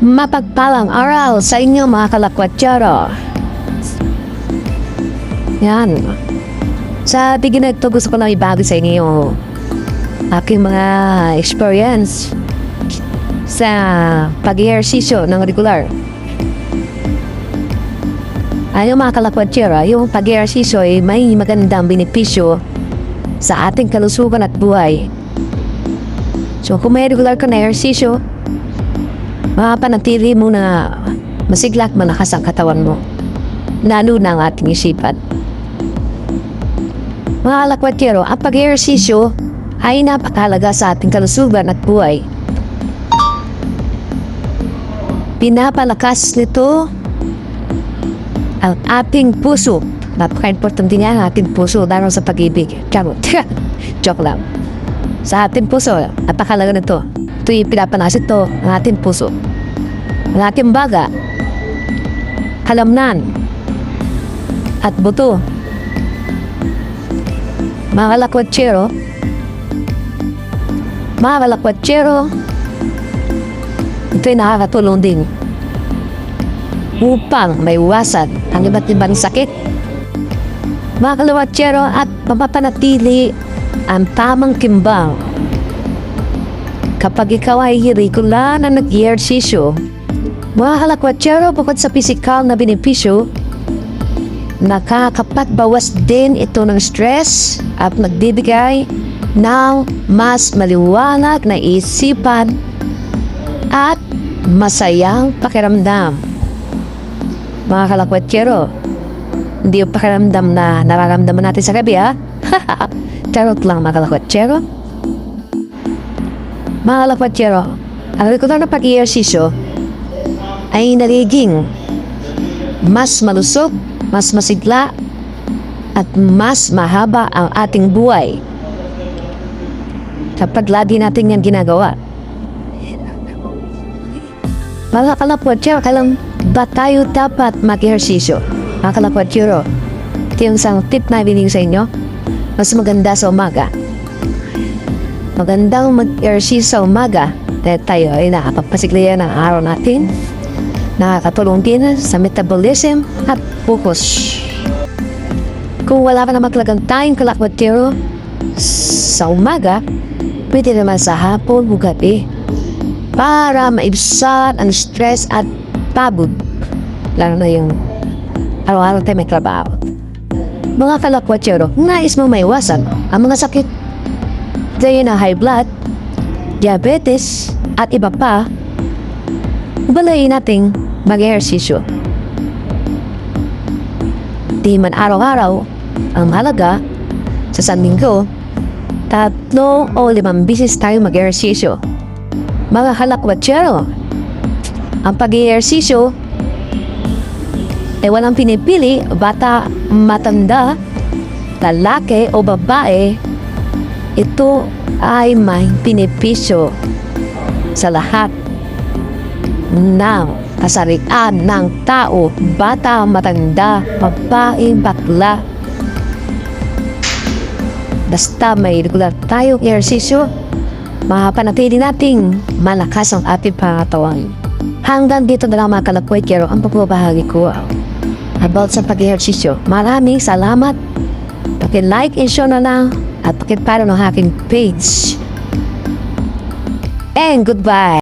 Mapagpalang aral sa inyo mga kalakwatsara. Yan. Sa beginning to gusto ko lang ibago sa inyo yung aking mga experience sa pag-ehersisyo ng regular. Ayaw mga kalakwatsara, yung pag-ehersisyo ay may magandang benepisyo sa ating kalusugan at buhay. So kung may regular ka na ehersisyo, mapapanatili mo na masigla at malakas ang katawan mo. Lalo na ang ating isipan. Mga alakwatero, ang pag-ehersisyo ay napakalaga sa ating kalusugan at buhay. Pinapalakas nito ang ating puso. Napaka-importante niya ang ating puso dahil sa pag-ibig. Charot. Joke lang. Sa ating puso, napakalaga nito. Ito yung pinapanas ito, ang ating puso. Ang ating baga, kalamnan, at buto. Mga kalakwatsero, mga kalakwatsero, ito'y nakakatulong din upang maiwasan ang iba't ibang sakit. Mga kalakwatsero at mapapanatili ang tamang kimbang. Kapag ikaw ay regular na nag-ehersisyo, mga bukod sa pisikal na benepisyo, nakakapagbawas din ito ng stress at nagbibigay ng mas maliwanag na isipan at masayang pakiramdam. Mga kalakwatsero, hindi yung pakiramdam na nararamdaman natin sa gabi, ha? Charot lang, mga kalakwatsero. Mga kalakwatsero, ang regular na pag-ehersisyo ay nagiging mas malusog, mas masigla, at mas mahaba ang ating buhay. Kapag lagi natin yan ginagawa. Mga kalapwatsyo, kailan ba tayo dapat mag-ehersisyo? Mga kalapwatsyo, ito yung isang tip na ibigay sa inyo. Mas maganda sa umaga. Magandang mag-ehersisyo sa umaga dahil tayo ay nakapagpasigla ng araw natin nakakatulong din sa metabolism at focus. Kung wala ka naman talagang tayong kalakbatero sa umaga, pwede naman sa hapon o gabi para maibsan ang stress at pagod. Lalo na yung araw-araw tayo may trabaho. Mga kalakwatsero, nais mo maiwasan ang mga sakit gaya na high blood, diabetes, at iba pa, balayin nating mag-ehersisyo. Di man araw-araw, ang mahalaga, sa San Linggo, tatlo o limang bisis tayo mag-ehersisyo. Mga halakwatsero, ang pag-ehersisyo ay walang pinipili, bata, matanda, lalaki o babae, ito ay may pinipisyo sa lahat ng kasarian ng tao, bata, matanda, babae, bakla. Basta may regular tayong ehersisyo, mapapanatili nating malakas ang ating pangatawan. Hanggang dito na lang mga kalapwet, pero ang pagbabahagi ko about sa pag-ehersisyo. Maraming salamat. Paki-like and share na lang at paki-follow ng aking page. And goodbye.